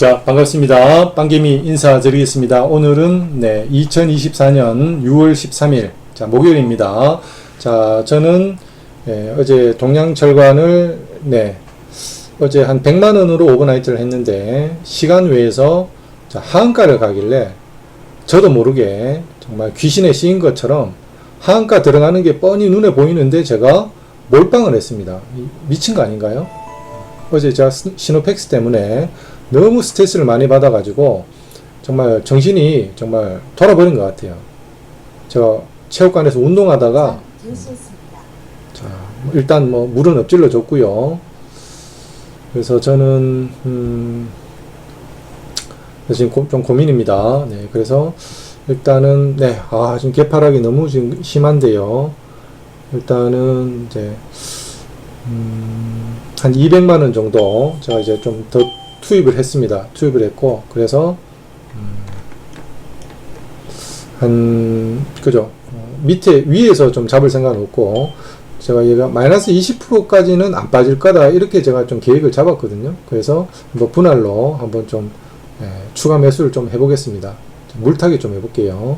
자, 반갑습니다. 빵개미 인사드리겠습니다. 오늘은 네, 2024년 6월 13일, 자, 목요일입니다. 자, 저는 예, 어제 동양철관을 네, 어제 한 100만 원으로 오버나이트를 했는데 시간 외에서 자, 하한가를 가길래 저도 모르게 정말 귀신에 씌인 것처럼 하한가 들어가는 게 뻔히 눈에 보이는데 제가 몰빵을 했습니다. 이- 미친 거 아닌가요? 어제 제가 스- 시노팩스 때문에 너무 스트레스를 많이 받아가지고 정말 정신이 정말 돌아버린 것 같아요. 제가 체육관에서 운동하다가 개시했습니다. 자, 뭐 일단 뭐 물은 엎질러 줬고요. 그래서 저는 음, 지금 고, 좀 고민입니다. 네, 그래서 일단은 네, 아 지금 개파락이 너무 지금 심한데요. 일단은 이제 음, 한 200만 원 정도 제가 이제 좀더 투입을 했습니다. 투입을 했고 그래서 음, 한 그죠 어, 밑에 위에서 좀 잡을 생각은 없고 제가 얘가 마이너스 20%까지는 안 빠질 거다 이렇게 제가 좀 계획을 잡았거든요. 그래서 뭐 분할로 한번 좀 예, 추가 매수를 좀 해보겠습니다. 물타기 좀 해볼게요.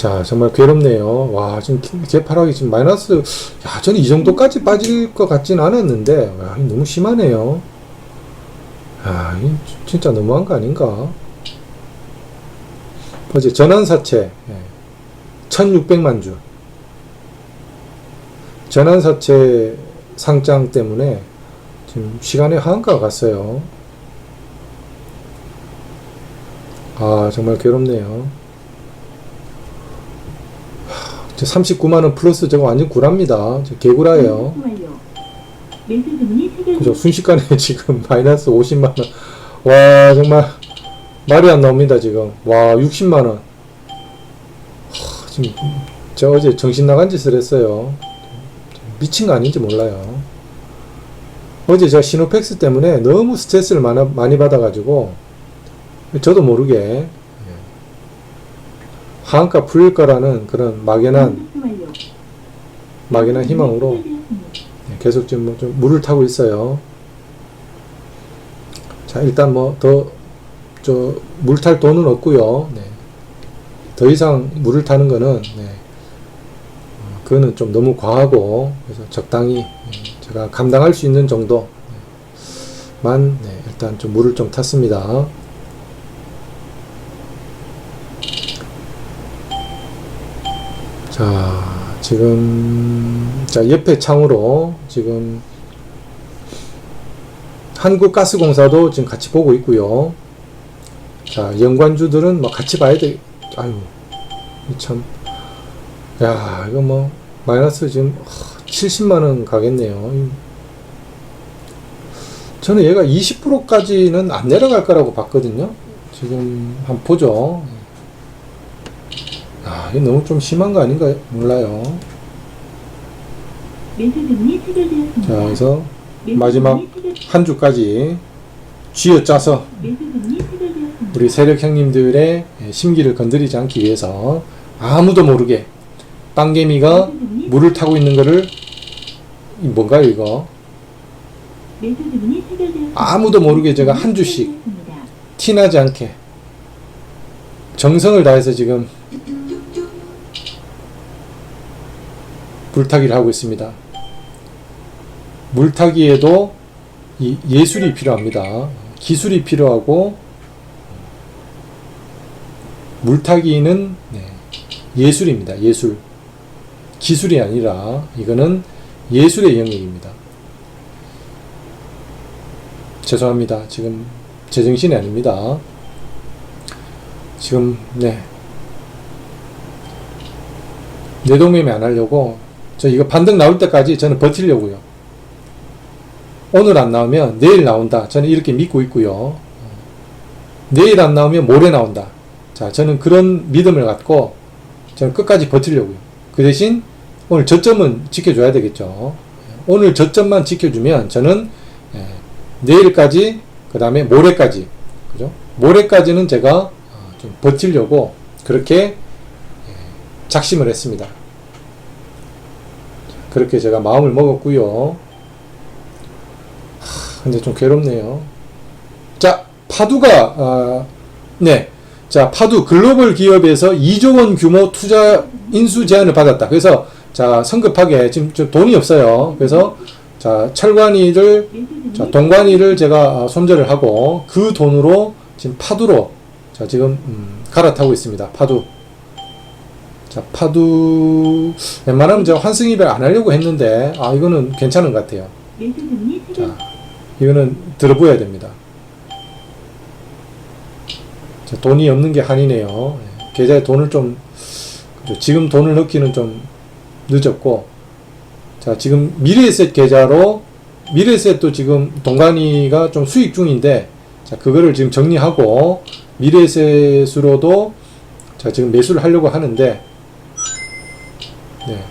자, 정말 괴롭네요. 와, 지금 개파락이 지금 마이너스, 야, 저는 이 정도까지 빠질 것 같진 않았는데, 와, 너무 심하네요. 아, 이 진짜 너무한 거 아닌가? 어제 전환사채, 예, 1600만 주. 전환사채 상장 때문에 지금 시간에 한가가 갔어요. 아, 정말 괴롭네요. 하, 저 39만원 플러스 저거 완전 구랍니다. 저 개구라예요. 그죠. 순식간에 지금 마이너스 50만원. 와, 정말 말이 안 나옵니다, 지금. 와, 60만원. 지금 제가 어제 정신 나간 짓을 했어요. 미친 거 아닌지 몰라요. 어제 제가 시노팩스 때문에 너무 스트레스를 많아, 많이 받아가지고, 저도 모르게, 예, 하한가 풀릴 거라는 그런 막연한, 막연한 희망으로 네, 계속 지금 뭐 좀 물을 타고 있어요. 자, 일단 뭐 더 저 물 탈 돈은 없고요. 네. 더 이상 물을 타는 거는 네. 어, 그거는 좀 너무 과하고 그래서 적당히 예, 제가 감당할 수 있는 정도만 네, 일단 좀 물을 좀 탔습니다. 자, 지금, 자, 옆에 창으로 지금 한국가스공사도 지금 같이 보고 있고요. 자, 연관주들은 뭐 같이 봐야 돼. 아유, 이 참. 야, 이거 뭐, 마이너스 지금 70만원 가겠네요. 이- 저는 얘가 20%까지는 안 내려갈 거라고 봤거든요. 지금 한번 보죠. 아, 이거 너무 좀 심한 거 아닌가 몰라요. 매수 주문이 체결되었습니다. 자, 그래서 마지막 한 주까지 쥐어짜서 매수 주문이 체결되었습니다. 우리 세력 형님들의 심기를 건드리지 않기 위해서 아무도 모르게 빵개미가 물을 타고 있는 거를 이 뭔가요 이거. 아무도 모르게 제가 한 주씩. 티나지 않게 정성을 다해서 지금 물타기를 하고 있습니다. 물타기에도 이 예술이 필요합니다. 기술이 필요하고 물타기는 네, 예술입니다. 예술. 기술이 아니라 이거는 예술의 영역입니다. 죄송합니다. 지금 제정신이 아닙니다. 지금 네 내동매매 안 하려고 저 이거 반등 나올 때까지 저는 버티려고요. 오늘 안 나오면 내일 나온다. 저는 이렇게 믿고 있고요. 내일 안 나오면 모레 나온다. 자, 저는 그런 믿음을 갖고 저는 끝까지 버티려고요. 그 대신 오늘 저점은 지켜줘야 되겠죠. 오늘 저점만 지켜주면 저는 예, 내일까지 그 다음에 모레까지 그죠? 모레까지는 제가 어, 좀 버티려고 그렇게 예, 작심을 했습니다. 그렇게 제가 마음을 먹었고요. 근데 좀 괴롭네요. 자, 파두가, 아, 네. 자, 파두 글로벌 기업에서 2조 원 규모 투자 인수 제안을 받았다. 그래서, 자, 성급하게, 지금 좀 돈이 없어요. 그래서, 자, 철관이를, 자, 동관이를 제가 아, 손절을 하고, 그 돈으로 지금 파두로, 자, 지금, 음, 갈아타고 있습니다. 파두. 자, 파두, 웬만하면 제가 환승이별 안 하려고 했는데, 아, 이거는 괜찮은 것 같아요. 자, 이거는 들어보야 됩니다. 자, 돈이 없는 게 한이네요. 예, 계좌에 돈을 좀. 지금 돈을 넣기는 좀 늦었고, 자, 지금 미래에셋 계좌로, 미래에셋도 지금 동간이가 좀 수익 중인데, 자, 그거를 지금 정리하고, 미래에셋으로도, 자, 지금 매수를 하려고 하는데, 네.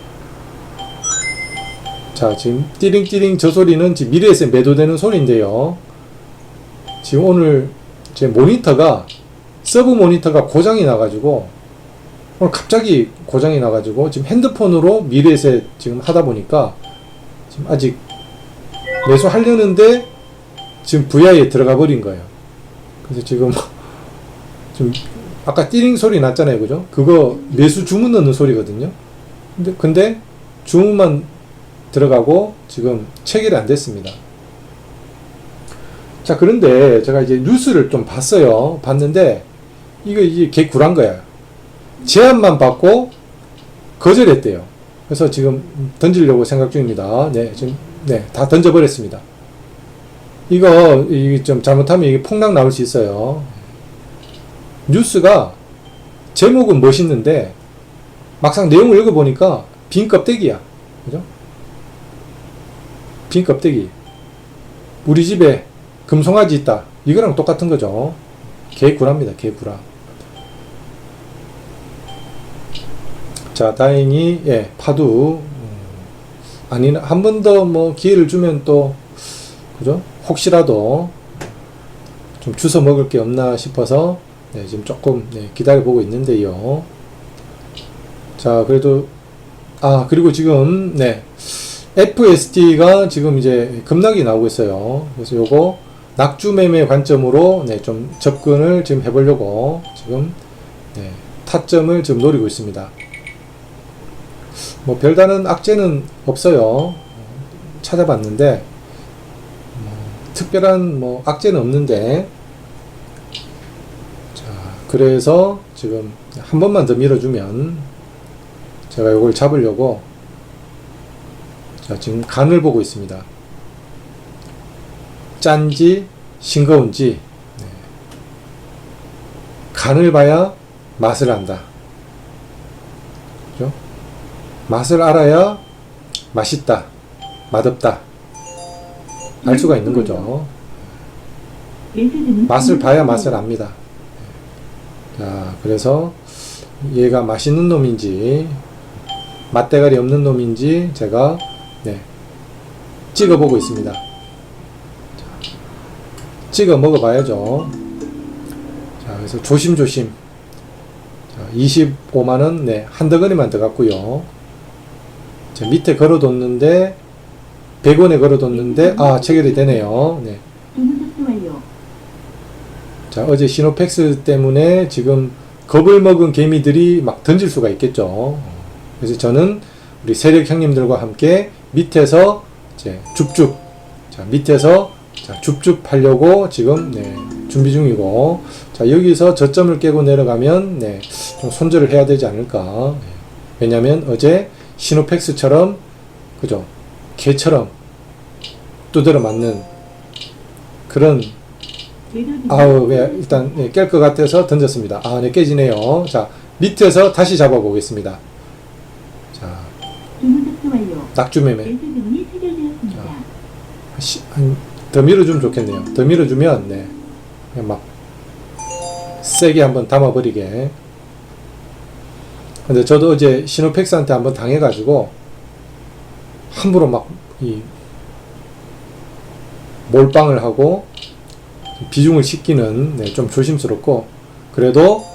자, 지금 띠링띠링 저 소리는 지금 미래에서 매도되는 소리인데요. 지금 오늘 제 모니터가 서브 모니터가 고장이 나가지고 오늘 갑자기 고장이 나가지고 지금 핸드폰으로 미래에서 지금 하다 보니까 지금 아직 매수하려는데 지금 VI에 들어가 버린 거예요. 그래서 지금 좀 아까 띠링 소리 났잖아요, 그죠? 그거 매수 주문 넣는 소리거든요. 근데 근데 주문만 들어가고 지금 체결이 안 됐습니다. 자, 그런데 제가 이제 뉴스를 좀 봤어요. 봤는데 이거 이게 개굴한 거야. 제안만 받고 거절했대요. 그래서 지금 던지려고 생각 중입니다. 네, 지금 네, 다 던져버렸습니다. 이거 이게 좀 잘못하면 이게 폭락 나올 수 있어요. 뉴스가 제목은 멋있는데 막상 내용을 읽어보니까 빈 껍데기야. 그죠? 빈 껍데기. 우리 집에 금송아지 있다. 이거랑 똑같은 거죠. 개구라입니다. 개구라. 자, 다행히 예, 파도 음, 아니 한 번 더 뭐 기회를 주면 또 그죠? 혹시라도 좀 주워 먹을 게 없나 싶어서 네, 지금 조금 네, 기다려 보고 있는데요. 자, 그래도 아, 그리고 지금 네. FST가 지금 이제 급락이 나오고 있어요. 그래서 요거 낙주 매매 관점으로 네, 좀 접근을 지금 해보려고 지금 네, 타점을 지금 노리고 있습니다. 뭐 별다른 악재는 없어요. 찾아봤는데 뭐, 특별한 뭐 악재는 없는데 자 그래서 지금 한 번만 더 밀어주면 제가 요걸 잡으려고 자, 지금 간을 보고 있습니다. 짠지, 싱거운지, 네. 간을 봐야 맛을 안다. 그죠? 맛을 알아야 맛있다, 맛없다. 알 수가 있는 거죠. 맛을 봐야 맛을 압니다. 자, 그래서 얘가 맛있는 놈인지, 맛대가리 없는 놈인지 제가 네, 찍어보고 있습니다. 자, 찍어 먹어봐야죠. 자, 그래서 조심조심. 자, 25만원, 네, 한 덩어리만 더 갔고요. 자, 밑에 걸어뒀는데, 100원에 걸어뒀는데, 아, 체결이 되네요. 네. 자, 어제 시노팩스 때문에 지금 겁을 먹은 개미들이 막 던질 수가 있겠죠. 그래서 저는 우리 세력 형님들과 함께 밑에서 이제 줍줍, 자, 밑에서 자, 줍줍 하려고 지금 네, 준비 중이고, 자, 여기서 저점을 깨고 내려가면 네, 좀 손절을 해야 되지 않을까. 네. 왜냐면 어제 시노팩스처럼, 그죠? 개처럼 두드려 맞는 그런 아우, 네, 일단 네, 깰것 같아서 던졌습니다. 아, 네, 깨지네요. 자, 밑에서 다시 잡아 보겠습니다. 낙주매매. 한, 더 밀어주면 좋겠네요. 더 밀어주면, 네, 그냥 막, 세게 한번 담아버리게. 근데 저도 어제 시노팩스한테 한번 당해가지고, 함부로 막, 이, 몰빵을 하고, 비중을 시키는, 네, 좀 조심스럽고, 그래도,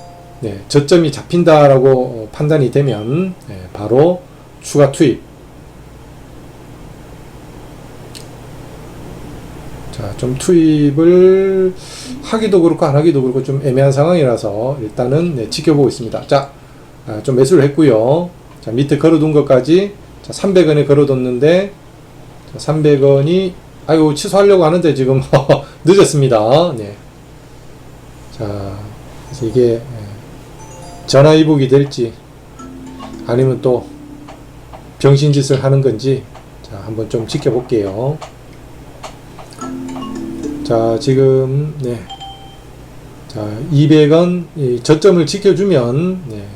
네, 저점이 잡힌다라고 어, 판단이 되면, 네, 바로 추가 투입, 자, 좀 투입을 하기도 그렇고 안 하기도 그렇고 좀 애매한 상황이라서 일단은 네, 지켜보고 있습니다. 자, 아, 좀 매수를 했고요. 자, 밑에 걸어둔 것까지 자, 300원에 걸어뒀는데 자, 300원이 아유 취소하려고 하는데 지금 늦었습니다. 네. 자, 그래서 이게 예, 전화위복이 될지 아니면 또 병신짓을 하는 건지 자, 한번 좀 지켜볼게요. 자, 지금 네. 자, 200원 이 저점을 지켜주면 네.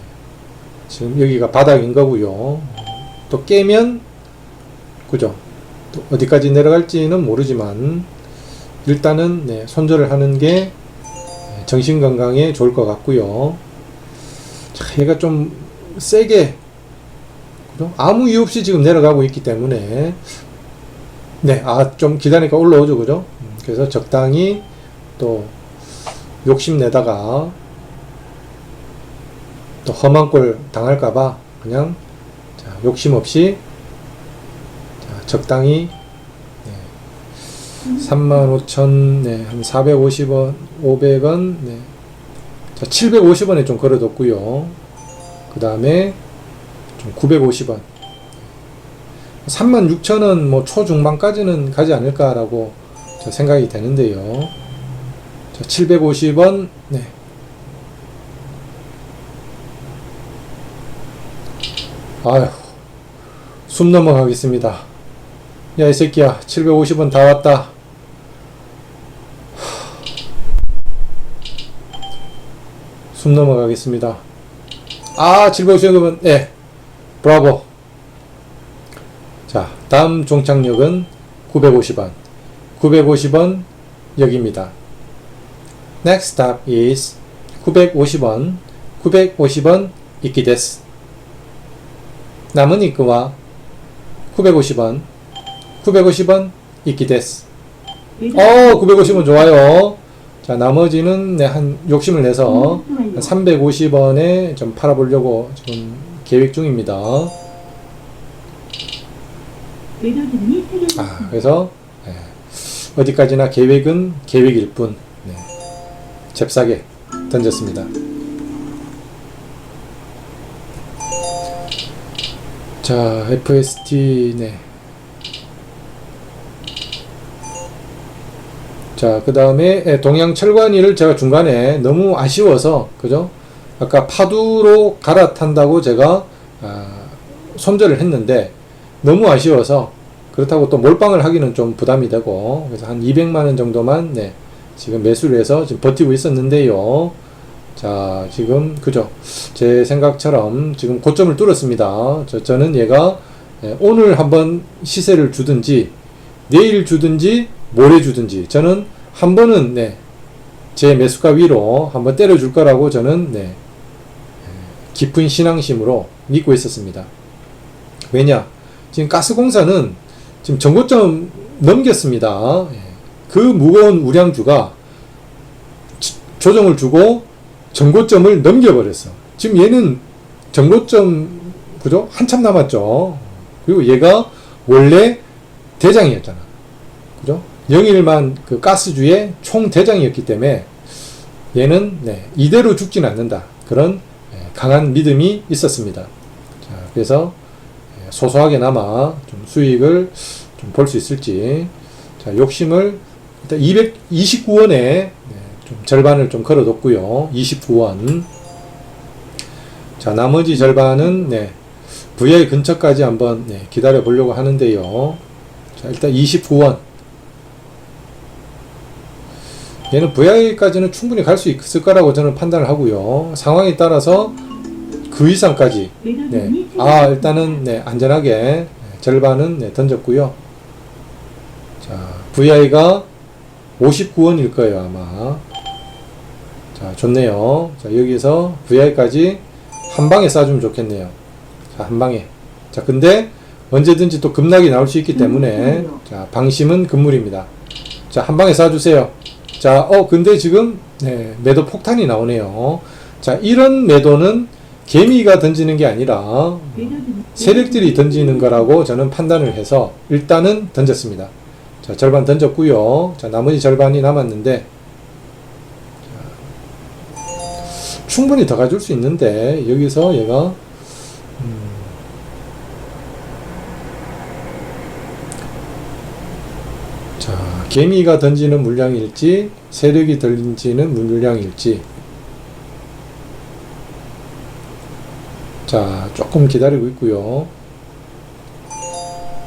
지금 여기가 바닥인 거고요. 또 깨면 그죠? 또 어디까지 내려갈지는 모르지만 일단은 네, 손절을 하는 게 네, 정신 건강에 좋을 것 같고요. 자, 얘가 좀 세게 그죠? 아무 이유 없이 지금 내려가고 있기 때문에 네, 아, 좀 기다리니까 올라오죠, 그죠? 음, 그래서 적당히 또 욕심내다가 또 험한 꼴 당할까봐 그냥 자, 욕심 없이 자, 적당히 네, 35,000, 네, 한 450원, 500원, 네, 자, 750원에 좀 걸어뒀고요. 그 다음에 좀 950원. 36,000원 뭐 초중반까지는 가지 않을까라고 저 생각이 되는데요. 자, 750원, 네. 아휴, 숨 넘어가겠습니다. 야, 이 새끼야, 750원 다 왔다. 숨 넘어가겠습니다. 아, 750원, 네. 브라보. 자, 다음 종착역은 950원. 950원 여기입니다. Next stop is 950원. 950원 이키 데스. 남은 입구와 950원. 950원 이키 데스. 어, 950원 좋아요. 자, 나머지는 네, 한 욕심을 내서 한 350원에 좀 팔아보려고 지금 계획 중입니다. 아. 그래서 예, 어디까지나 계획은 계획일 뿐 네, 잽싸게 던졌습니다. 자, FST 네. 자, 그 다음에 동양 철관이를 제가 중간에 너무 아쉬워서, 그죠? 아까 파두로 갈아탄다고 제가, 아, 손절을 했는데, 너무 아쉬워서, 그렇다고 또 몰빵을 하기는 좀 부담이 되고, 그래서 한 200만원 정도만, 네, 지금 매수를 해서 지금 버티고 있었는데요. 자, 지금, 그죠? 제 생각처럼 지금 고점을 뚫었습니다. 저, 저는 얘가 예, 오늘 한번 시세를 주든지, 내일 주든지, 모레 주든지, 저는 한 번은, 네, 제 매수가 위로 한번 때려줄 거라고 저는, 네, 예, 깊은 신앙심으로 믿고 있었습니다. 왜냐? 지금 가스공사는 지금 정고점 넘겼습니다. 예. 그 무거운 우량주가 지- 조정을 주고 정고점을 넘겨버렸어. 지금 얘는 정고점, 그죠? 한참 남았죠. 그리고 얘가 원래 대장이었잖아. 그죠? 영일만 그 가스주의 총 대장이었기 때문에 얘는 네, 이대로 죽진 않는다. 그런 예, 강한 믿음이 있었습니다. 자, 그래서 예, 소소하게나마 좀 수익을 좀 볼 수 있을지. 자, 욕심을 일단 229원에 좀 절반을 좀 걸어뒀고요. 29원. 자, 나머지 절반은 네, VI 근처까지 한번 네, 기다려 보려고 하는데요. 자, 일단 29원. 얘는 VI까지는 충분히 갈 수 있을 거라고 저는 판단을 하고요. 상황에 따라서 그 이상까지 네. 아. 일단은, 네, 안전하게, 네, 절반은, 네, 던졌고요. 자, VI가 59원일 거예요, 아마. 자, 좋네요. 자, 여기서 VI까지 한 방에 쏴주면 좋겠네요. 자, 한 방에. 자, 근데 언제든지 또 급락이 나올 수 있기 때문에, 자, 방심은 금물입니다. 자, 한 방에 쏴주세요. 자, 어, 근데 지금, 네, 매도 폭탄이 나오네요. 자, 이런 매도는 개미가 던지는 게 아니라 세력들이 던지는 거라고 저는 판단을 해서 일단은 던졌습니다. 자, 절반 던졌고요. 자, 나머지 절반이 남았는데 자, 충분히 더 가줄 수 있는데 여기서 얘가 음, 자, 개미가 던지는 물량일지 세력이 던지는 물량일지 자, 조금 기다리고 있고요.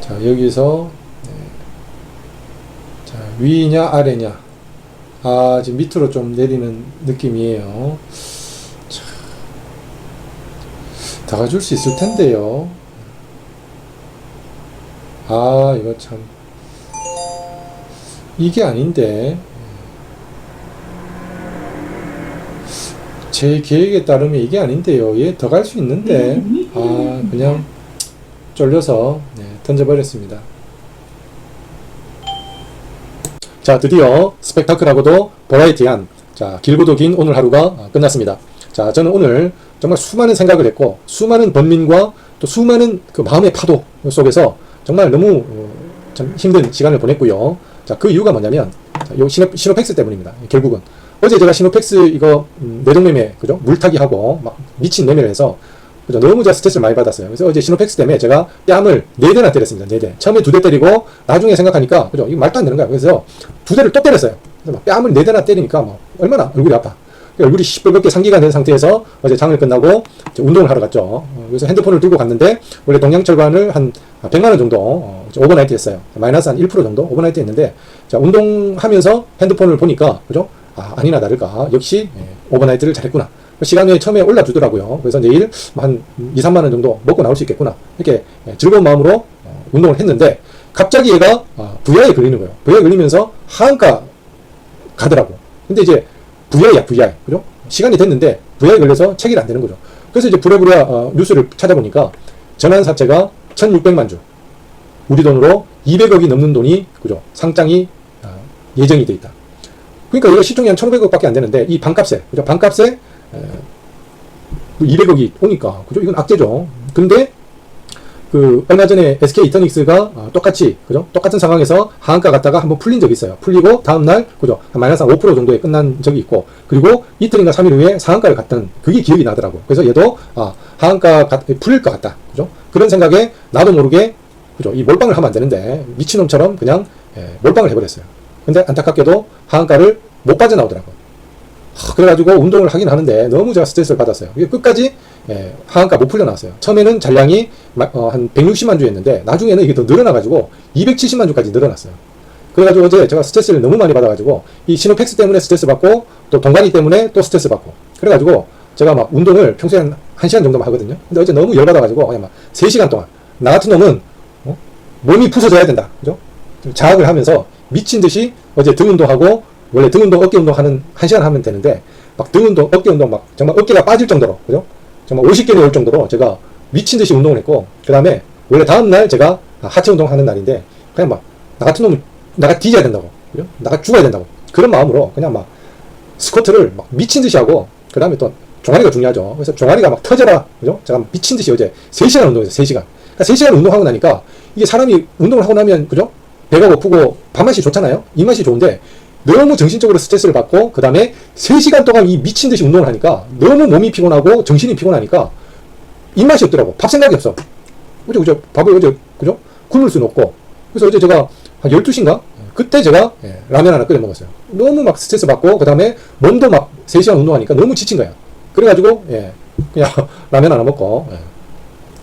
자, 여기서 네. 자, 위냐 아래냐. 아, 지금 밑으로 좀 내리는 느낌이에요. 자, 더 가줄 수 있을 텐데요. 아, 이거 참. 이게 아닌데. 제 계획에 따르면 이게 아닌데요. 얘 더 갈 수 있는데. 아, 그냥 쫄려서 네, 던져버렸습니다. 자, 드디어 스펙타클하고도 버라이티한 자, 길고도 긴 오늘 하루가 어, 끝났습니다. 자, 저는 오늘 정말 수많은 생각을 했고 수많은 번민과 또 수많은 그 마음의 파도 속에서 정말 너무 어, 참 힘든 시간을 보냈고요. 자, 그 이유가 뭐냐면 자, 요 시노, 시노팩스 때문입니다. 결국은 어제 제가 시노팩스 이거 음, 내동매매 그죠? 물타기 하고 막 미친 매매를 해서 그죠? 너무 제가 스트레스를 많이 받았어요. 그래서 어제 시노팩스 때문에 제가 뺨을 네 대나 때렸습니다. 네 대. 처음에 두 대 때리고 나중에 생각하니까 그죠? 이거 말도 안 되는 거야. 그래서 두 대를 또 때렸어요. 그래서 막 뺨을 네 대나 때리니까 뭐 얼마나 얼굴이 아파. 얼굴이 시뻘겋게 상기가 된 상태에서 어제 장을 끝나고 운동을 하러 갔죠. 어, 그래서 핸드폰을 들고 갔는데 원래 동양철관을 한 100만 원 정도 어, 오버나이트 했어요. 마이너스 한 1% 정도 오버나이트 했는데 자 운동하면서 핸드폰을 보니까 그죠? 아 아니나 다를까 역시 예, 오버나이트를 잘했구나. 시간 외에 처음에 올라주더라고요. 그래서 내일 한 2, 3만 원 정도 먹고 나올 수 있겠구나. 이렇게 예, 즐거운 마음으로 어, 운동을 했는데 갑자기 얘가 아, VI에 걸리는 거예요. VI에 걸리면서 하한가 가더라고. 근데 이제 VI야, VI. 그죠? 시간이 됐는데 VI에 걸려서 체결이 안 되는 거죠. 그래서 이제 부랴부랴 어, 뉴스를 찾아보니까 전환 사채가 1,600만 주. 우리 돈으로 200억이 넘는 돈이 그죠? 상장이 아, 예정이 돼 있다. 그러니까 이거 시총이 한 1,500억밖에 안 되는데 이 반값에 그죠? 반값에 에, 200억이 오니까 그죠? 이건 악재죠. 근데 그 얼마 전에 SK 이터닉스가 어, 똑같이 그죠? 똑같은 상황에서 하한가 갔다가 한번 풀린 적이 있어요. 풀리고 다음 날 그죠? 한 마이너스 한5% 정도에 끝난 적이 있고 그리고 이틀인가 3일 후에 상한가를 갔던 그게 기억이 나더라고. 그래서 얘도 아, 하한가 가, 풀릴 것 같다. 그죠? 그런 생각에 나도 모르게 그죠? 이 몰빵을 하면 안 되는데 미친놈처럼 그냥 예, 몰빵을 해버렸어요. 근데 안타깝게도 하한가를 못 빠져나오더라고. 하, 그래가지고 운동을 하긴 하는데 너무 제가 스트레스를 받았어요. 끝까지 예, 하한가 못 풀려나왔어요. 처음에는 잔량이 마- 어, 한 160만 주였는데 나중에는 이게 더 늘어나가지고 270만 주까지 늘어났어요. 그래가지고 어제 제가 스트레스를 너무 많이 받아가지고 이 신호팩스 때문에 스트레스 받고 또 동간이 때문에 또 스트레스 받고 그래가지고 제가 막 운동을 평소에 한 1시간 정도만 하거든요. 근데 어제 너무 열받아가지고 그냥 막 3시간 동안 나 같은 놈은 어? 몸이 부서져야 된다. 그죠? 좀 자학을 하면서 미친 듯이 어제 등 운동하고 원래 등 운동, 어깨 운동 하는 1시간 하면 되는데 막 등 운동, 어깨 운동 막 정말 어깨가 빠질 정도로 그죠? 정말 50개를 올 정도로 제가 미친 듯이 운동을 했고 그 다음에 원래 다음 날 제가 하체 운동 하는 날인데 그냥 막 나 같은 놈은 나가 뒤져야 된다고 그죠? 나가 죽어야 된다고 그런 마음으로 그냥 막 스쿼트를 막 미친 듯이 하고 그 다음에 또 종아리가 중요하죠. 그래서 종아리가 막 터져라 그죠? 제가 미친 듯이 어제 3시간 운동했어요. 3시간. 그러니까 3시간 운동하고 나니까 이게 사람이 운동을 하고 나면 그죠? 배가 고프고 밥맛이 좋잖아요. 입맛이 좋은데 너무 정신적으로 스트레스를 받고 그 다음에 3시간 동안 이 미친 듯이 운동을 하니까 너무 몸이 피곤하고 정신이 피곤하니까 입맛이 없더라고. 밥 생각이 없어. 어제 그저 밥을 어제 그죠? 굶을 수는 없고. 그래서 어제 제가 한 12시인가? 그때 제가 예, 라면 하나 끓여 먹었어요. 너무 막 스트레스 받고 그 다음에 몸도 막 3시간 운동하니까 너무 지친 거야. 그래 가지고 예. 그냥 라면 하나 먹고 예.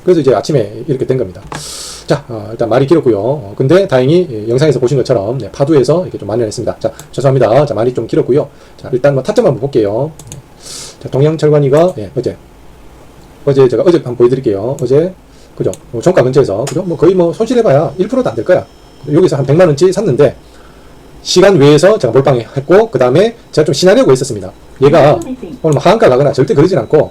그래서 이제 아침에 이렇게 된 겁니다. 자, 어, 일단 말이 길었고요. 어, 근데 다행히 예, 영상에서 보신 것처럼 네, 파도에서 이렇게 좀 만연했습니다. 자, 죄송합니다. 자, 말이 좀 길었고요. 자, 일단 뭐 타점 한번 볼게요. 예. 자, 동양철관이가 예, 어제 어제 제가 어제 한번 보여드릴게요. 어제 그죠? 뭐 종가 근처에서 그죠? 뭐 거의 뭐 손실해봐야 1%도 안 될 거야. 여기서 한 100만 원치 샀는데 시간 외에서 제가 몰빵했고 그 다음에 제가 좀 시나리오가 있었습니다. 얘가 오늘 뭐 하한가 가거나 절대 그러진 않고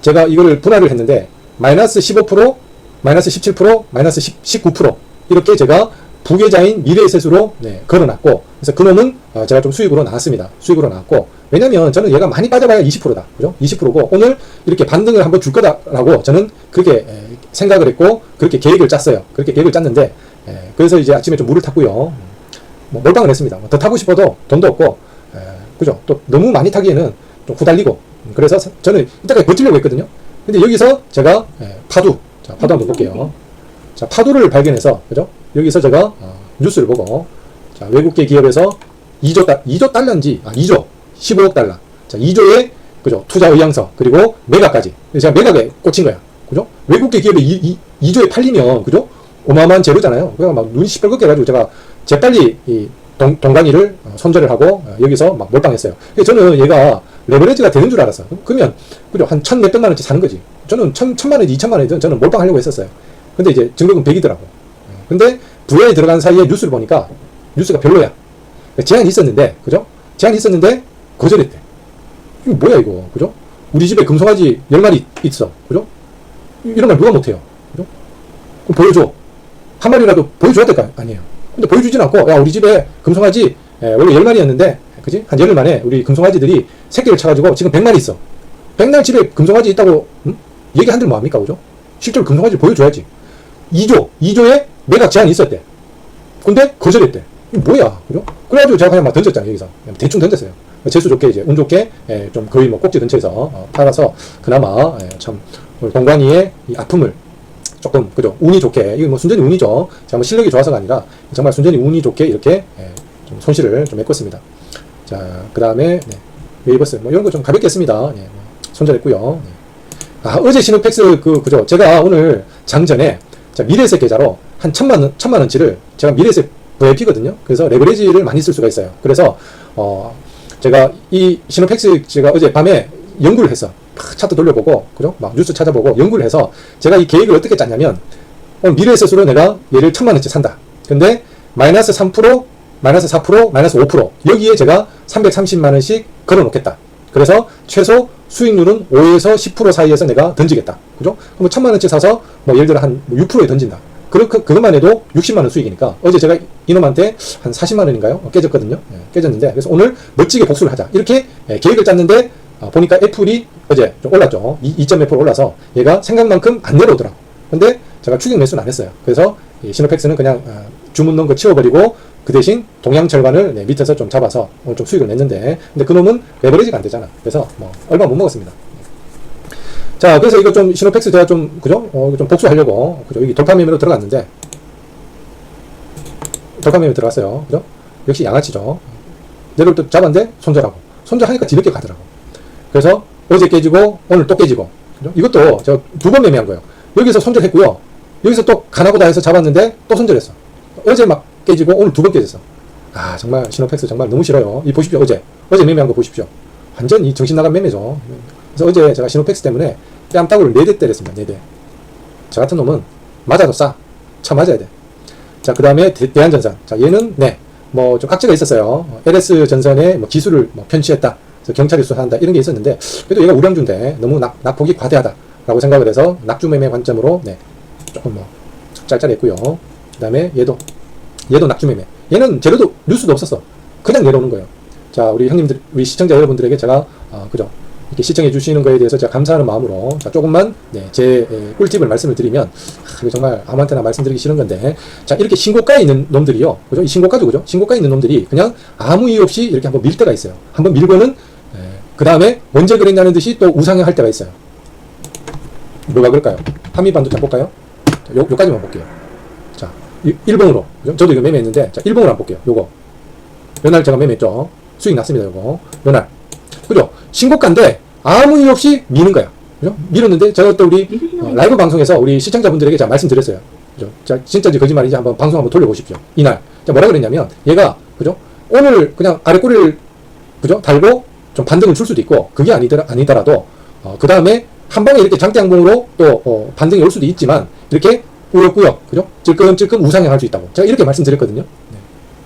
제가 이거를 분할을 했는데 마이너스 15% 마이너스 17% 마이너스 10, 19% 이렇게 제가 부계좌인 미래의 세수로 네, 걸어놨고 그래서 그놈은 어, 제가 좀 수익으로 나왔습니다. 수익으로 나왔고 왜냐면 저는 얘가 많이 빠져봐야 20%다. 그죠? 20%고 오늘 이렇게 반등을 한번 줄 거다라고 저는 그렇게 에, 생각을 했고 그렇게 계획을 짰어요. 그렇게 계획을 짰는데 에, 그래서 이제 아침에 좀 물을 탔고요. 뭐 몰빵을 했습니다. 뭐더 타고 싶어도 돈도 없고, 에, 그죠? 또 너무 많이 타기에는 좀 후달리고, 음, 그래서 사- 저는 이때까지 버티려고 했거든요. 근데 여기서 제가 에, 파두, 자 파두 한번 볼게요. 자 파두를 발견해서, 그죠? 여기서 제가 어, 뉴스를 보고, 자 외국계 기업에서 2조 달 2조 달러인지, 아 2조 15억 달러, 자 2조의 그죠? 투자 의향서 그리고 매각까지. 제가 매각에 꽂힌 거야. 그죠? 외국계 기업이 이, 이, 2조에 팔리면 그죠? 어마어마한 재료잖아요. 그래서 막 눈이 시뻘겋게 해가지고 제가 재빨리 이 동, 동강이를 어, 손절을 하고 어, 여기서 막 몰빵했어요. 저는 얘가 레버리지가 되는 줄 알았어. 그러면 그죠? 한 천 몇백만 원치 사는 거지. 저는 천, 천만 원이지 이천만 원이든 저는 몰빵하려고 했었어요. 근데 이제 증거금 100이더라고. 근데 VI에 들어간 사이에 뉴스를 보니까 뉴스가 별로야. 제한이 있었는데, 그죠? 제한이 있었는데 거절했대. 이거 뭐야 이거, 그죠? 우리 집에 금송아지 10마리 있어, 그죠? 이런 말 누가 못해요, 그죠? 그럼 보여줘. 한 마리라도 보여줘야 될 거 아니에요. 근데 보여주진 않고, 야, 우리 집에 금송아지 에, 원래 10마리였는데, 그지? 한 열흘 만에 우리 금송아지들이 새끼를 쳐가지고 지금 100마리 있어. 백날 집에 금송아지 있다고, 음? 얘기한들 뭐합니까, 그죠? 실제로 금송아지 보여줘야지. 2조, 2조에 매각 제한이 있었대. 근데 거절했대. 뭐야, 그죠? 그래가지고 제가 그냥 막 던졌잖아요, 여기서. 대충 던졌어요. 재수 좋게 이제, 운 좋게, 예, 좀 거의 뭐 꼭지 근처에서 어, 팔아서 그나마, 예, 참, 우리 동관이의 이 아픔을 조금, 그죠? 운이 좋게, 이거 뭐 순전히 운이죠. 제가 뭐 실력이 좋아서가 아니라 정말 순전히 운이 좋게 이렇게, 예, 좀 손실을 좀 메꿨습니다. 자, 그 다음에, 네, 웨이버스, 뭐 이런 거 좀 가볍게 했습니다. 예, 뭐 손절했고요. 네. 아, 어제 시노팩스 그, 그죠. 제가 오늘 장전에 자, 미래에셋 계좌로 한 천만 원, 천만 원치를 제가 미래에셋 VIP거든요. 그래서 레버리지를 많이 쓸 수가 있어요. 그래서, 어, 제가 이 시노팩스 제가 어제 밤에 연구를. 막 차트 돌려보고, 그죠? 막 뉴스 찾아보고 연구를 해서 제가 이 계획을 어떻게 짰냐면, 오늘 미래에셋으로 내가 얘를 천만 원치 산다. 근데 마이너스 3%, 마이너스 4%, 마이너스 5% 여기에 제가 330만 원씩 걸어 놓겠다. 그래서 최소 수익률은 5에서 10% 사이에서 내가 던지겠다. 그죠? 그럼 천만 원치 사서 뭐 예를 들어 한 6%에 던진다. 그, 그, 그것만 해도 60만 원 수익이니까 어제 제가 이놈한테 한 40만 원인가요? 어, 깨졌거든요. 예, 깨졌는데 그래서 오늘 멋지게 복수를 하자. 이렇게 예, 계획을 짰는데 어, 보니까 애플이 어제 좀 올랐죠. 2.1% 올라서 얘가 생각만큼 안 내려오더라고. 근데 제가 추격 매수는 안 했어요. 그래서 이 시노팩스는 그냥 어, 주문 넣은 거 치워버리고 그 대신 동양철관을 네, 밑에서 좀 잡아서 오늘 좀 수익을 냈는데 근데 그놈은 레버리지가 안 되잖아. 그래서 뭐 얼마 못 먹었습니다. 자, 그래서 이거 좀 시노팩스 제가 좀 그죠? 어, 좀 복수하려고 그죠? 여기 돌파 매매로 들어갔는데 돌파 매매 들어갔어요. 그죠? 역시 양아치죠. 내려올 때 잡았는데 손절하고 손절하니까 뒤늦게 가더라고. 그래서 어제 깨지고 오늘 또 깨지고 그죠? 이것도 제가 두 번 매매한 거예요. 여기서 손절했고요. 여기서 또 가나보다 해서 잡았는데 또 손절했어. 어제 막 깨지고 오늘 두 번 깨졌어. 아 정말 시노팩스 정말 너무 싫어요. 이 보십시오 어제 어제 매매한 거 보십시오. 완전 이 정신 나간 매매죠. 그래서 어제 제가 시노팩스 때문에 뺨따구를 네대 때렸습니다. 네 대. 저 같은 놈은 맞아도 싸. 차 맞아야 돼. 자, 그 다음에 대한전선. 자, 얘는, 네, 뭐, 좀 악재가 있었어요. 어, LS 전선에 뭐 기술을 뭐 편취했다. 그래서 경찰이 수사한다. 이런 게 있었는데, 그래도 얘가 우량주인데, 너무 낙, 낙폭이 과대하다. 라고 생각을 해서, 낙주매매 관점으로, 네, 조금 뭐, 짤짤했고요. 그 다음에 얘도, 얘도 낙주매매. 얘는 재료도, 뉴스도 없었어. 그냥 내려오는 거예요. 자, 우리 형님들, 우리 시청자 여러분들에게 제가, 어, 그죠. 이렇게 시청해 주시는 거에 대해서 제가 감사하는 마음으로 자, 조금만 네, 제 에, 꿀팁을 말씀을 드리면 아, 이거 정말 아무한테나 말씀드리기 싫은 건데 자 이렇게 신고가에 있는 놈들이요 그죠 이 신고가죠 그죠 신고가에 있는 놈들이 그냥 아무 이유 없이 이렇게 한번 밀 때가 있어요 한번 밀고는 그 다음에 언제 그랬냐는 듯이 또 우상향 할 때가 있어요 뭐가 그럴까요 한미반도체 볼까요 자, 요, 요까지만 볼게요 자 1번으로 그죠? 저도 이거 매매했는데 자 1번으로 한번 볼게요 요거 요날 제가 매매했죠 수익 났습니다 요거 요날 그죠? 신고가인데 아무 이유 없이 미는 거야. 그죠? 밀었는데 제가 또 우리 어, 라이브 방송에서 우리 시청자분들에게 제가 말씀드렸어요. 그죠? 자, 진짜인지 거짓말인지 한번 방송 한번 돌려보십시오. 이날. 자, 뭐라 그랬냐면 얘가 그죠? 오늘 그냥 아래 꼬리를 그죠? 달고 좀 반등을 줄 수도 있고 그게 아니더라, 아니더라도 어, 그 다음에 한 방에 이렇게 장대양봉으로 또 어, 반등이 올 수도 있지만 이렇게 꾸역꾸역 그죠? 찔끔찔끔 우상향할 수 있다고 제가 이렇게 말씀드렸거든요. 네.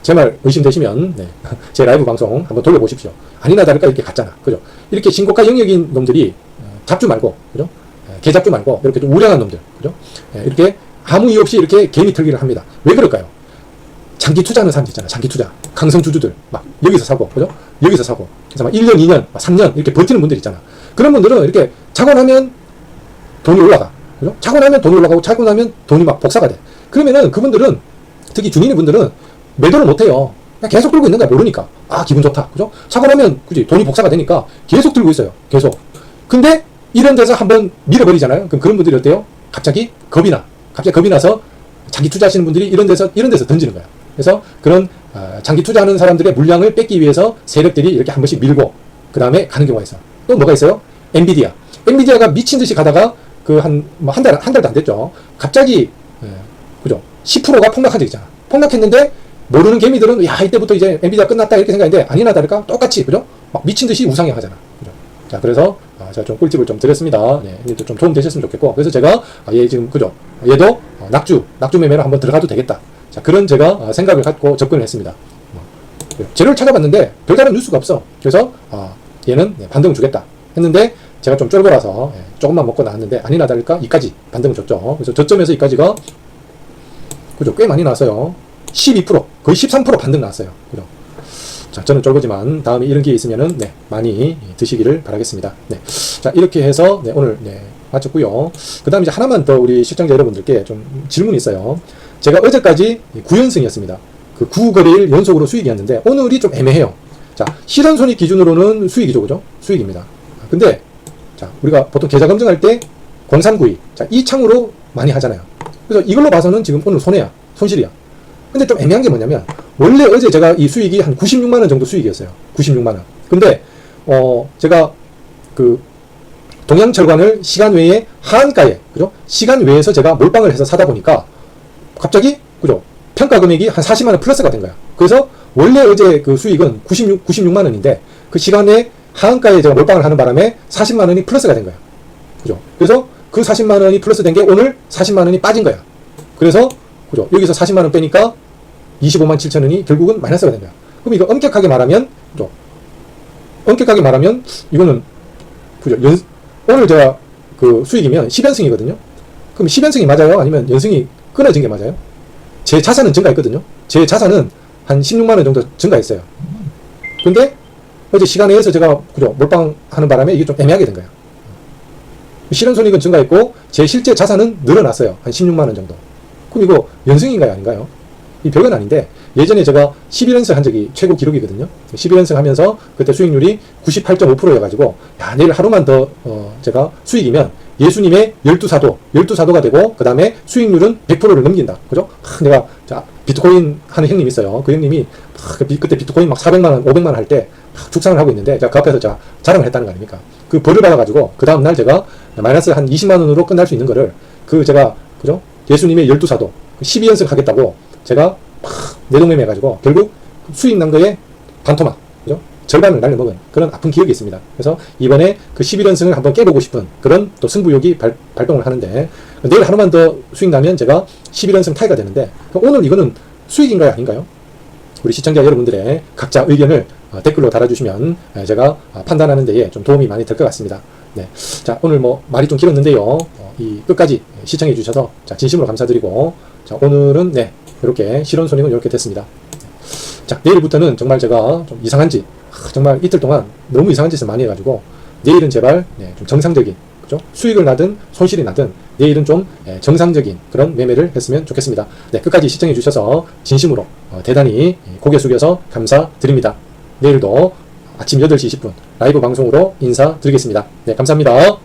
제말 의심되시면 네. 제 라이브 방송 한번 돌려보십시오. 아니나 다를까 이렇게 갔잖아. 그죠? 이렇게 신고가 영역인 놈들이 어, 잡주 말고 그죠? 예, 개잡주 말고 이렇게 좀 우량한 놈들 그죠? 예, 이렇게 아무 이유 없이 이렇게 개미 털기를 합니다. 왜 그럴까요? 장기 투자하는 사람들 있잖아. 장기 투자. 강성 주주들 막 여기서 사고 그죠? 여기서 사고. 그래서 막 1년, 2년, 막 3년 이렇게 버티는 분들 있잖아. 그런 분들은 이렇게 자고 나면 돈이 올라가. 그죠? 자고 나면 돈이 올라가고 자고 나면 돈이 막 복사가 돼. 그러면은 그분들은 특히 중인의 분들은 매도를 못 해요. 계속 들고 있는 거야 모르니까. 아 기분 좋다. 그죠? 사고 나면 그지 돈이 복사가 되니까 계속 들고 있어요. 계속. 근데 이런 데서 한번 밀어버리잖아요. 그럼 그런 분들이 어때요? 갑자기 겁이 나. 갑자기 겁이 나서 장기 투자하시는 분들이 이런 데서 이런 데서 던지는 거야. 그래서 그런 아, 장기 투자하는 사람들의 물량을 뺏기 위해서 세력들이 이렇게 한 번씩 밀고 그 다음에 가는 경우가 있어 또 뭐가 있어요? 엔비디아. 엔비디아가 미친 듯이 가다가 그한뭐한달 한 달도 안 됐죠. 갑자기 예, 그죠? 10%가 폭락한 적 있잖아. 폭락했는데 모르는 개미들은 야 이때부터 이제 엔비디아 끝났다 이렇게 생각했는데 아니나 다를까? 똑같이 그죠? 막 미친 듯이 우상향하잖아. 그죠? 자 그래서 아, 제가 좀 꿀팁을 좀 드렸습니다. 네 님도 좀 도움 되셨으면 좋겠고. 그래서 제가 아, 얘 지금 그죠? 얘도 어, 낙주 낙주 매매로 한번 들어가도 되겠다. 자 그런 제가 아, 생각을 갖고 접근을 했습니다. 뭐, 네, 재료를 찾아봤는데 별다른 뉴스가 없어. 그래서 아, 얘는 네, 반등을 주겠다. 했는데 제가 좀 쫄보라서 예, 조금만 먹고 나왔는데 아니나 다를까? 이까지 반등을 줬죠. 그래서 저점에서 이까지가 그죠? 꽤 많이 나왔어요. 12% 거의 13% 반등 나왔어요. 그죠? 자 저는 쫄보지만 다음에 이런 기회 있으면은 네 많이 드시기를 바라겠습니다. 네 자 이렇게 해서 네, 오늘 네 마쳤고요. 그 다음 이제 하나만 더 우리 시청자 여러분들께 좀 질문이 있어요. 제가 어제까지 9연승이었습니다. 그 9거래일 연속으로 수익이었는데 오늘이 좀 애매해요. 자 실현 손익 기준으로는 수익이죠 그죠? 수익입니다. 근데 자 우리가 보통 계좌 검증할 때 공산구이 자 이 창으로 많이 하잖아요. 그래서 이걸로 봐서는 지금 오늘 손해야 손실이야. 근데 좀 애매한 게 뭐냐면 원래 어제 제가 이 수익이 한 96만 원 정도 수익이었어요. 96만 원. 근데 어 제가 그 동양철관을 시간 외에 하한가에 그죠? 시간 외에서 제가 몰빵을 해서 사다 보니까 갑자기 그죠? 평가 금액이 한 40만 원 플러스가 된 거야. 그래서 원래 어제 그 수익은 96 96만 원인데 그 시간에 하한가에 제가 몰빵을 하는 바람에 40만 원이 플러스가 된 거야. 그죠? 그래서 그 40만 원이 플러스 된 게 오늘 40만 원이 빠진 거야. 그래서 그죠? 여기서 40만 원 빼니까 25만 7천 원이 결국은 마이너스가 된 거야. 그럼 이거 엄격하게 말하면 그죠? 엄격하게 말하면 이거는 그죠? 연, 오늘 제가 그 수익이면 10연승이거든요. 그럼 10연승이 맞아요? 아니면 연승이 끊어진 게 맞아요? 제 자산은 증가했거든요. 제 자산은 한 16만 원 정도 증가했어요. 근데 어제 시간에 의해서 제가 그죠? 몰빵하는 바람에 이게 좀 애매하게 된 거예요. 실현손익은 증가했고 제 실제 자산은 늘어났어요. 한 16만 원 정도. 그럼 이거 연승인가요? 아닌가요? 이 별건 아닌데 예전에 제가 11연승 한 적이 최고 기록이거든요. 11연승 하면서 그때 수익률이 98.5%여가지고 야 내일 하루만 더 어, 제가 수익이면 예수님의 12사도 12사도가 되고 그 다음에 수익률은 100%를 넘긴다. 그죠? 하, 내가 자 비트코인 하는 형님 있어요. 그 형님이 비- 그때 비트코인 막 400만원 500만원 할 때 죽상을 하고 있는데 제가 그 앞에서 자 자랑을 했다는 거 아닙니까? 그 벌을 받아가지고 그 다음날 제가 마이너스 한 20만 원으로 끝날 수 있는 거를 그 제가 그죠? 예수님의 12사도 12연승 하겠다고 제가 막 내동매매 해가지고 결국 수익 난 거에 반토막 그죠? 절반을 날려먹은 그런 아픈 기억이 있습니다. 그래서 이번에 그 11연승을 한번 깨보고 싶은 그런 또 승부욕이 발, 발동을 하는데 내일 하루만 더 수익 나면 제가 11연승 타이가 되는데 오늘 이거는 수익인가요? 아닌가요 우리 시청자 여러분들의 각자 의견을 어, 댓글로 달아주시면 에, 제가 아, 판단하는 데에 좀 도움이 많이 될 것 같습니다. 네. 자, 오늘 뭐 말이 좀 길었는데요. 어, 이 끝까지 시청해 주셔서 자, 진심으로 감사드리고 자, 오늘은 네. 이렇게 실현 손익은 이렇게 됐습니다. 자, 내일부터는 정말 제가 좀 이상한 짓, 아, 정말 이틀 동안 너무 이상한 짓을 많이 해가지고 내일은 제발 네, 좀 정상적인 그죠? 수익을 나든 손실이 나든 내일은 좀 예, 정상적인 그런 매매를 했으면 좋겠습니다. 네, 끝까지 시청해 주셔서 진심으로 어, 대단히 예, 고개 숙여서 감사드립니다. 내일도 아침 8시 20분 라이브 방송으로 인사드리겠습니다. 네, 감사합니다.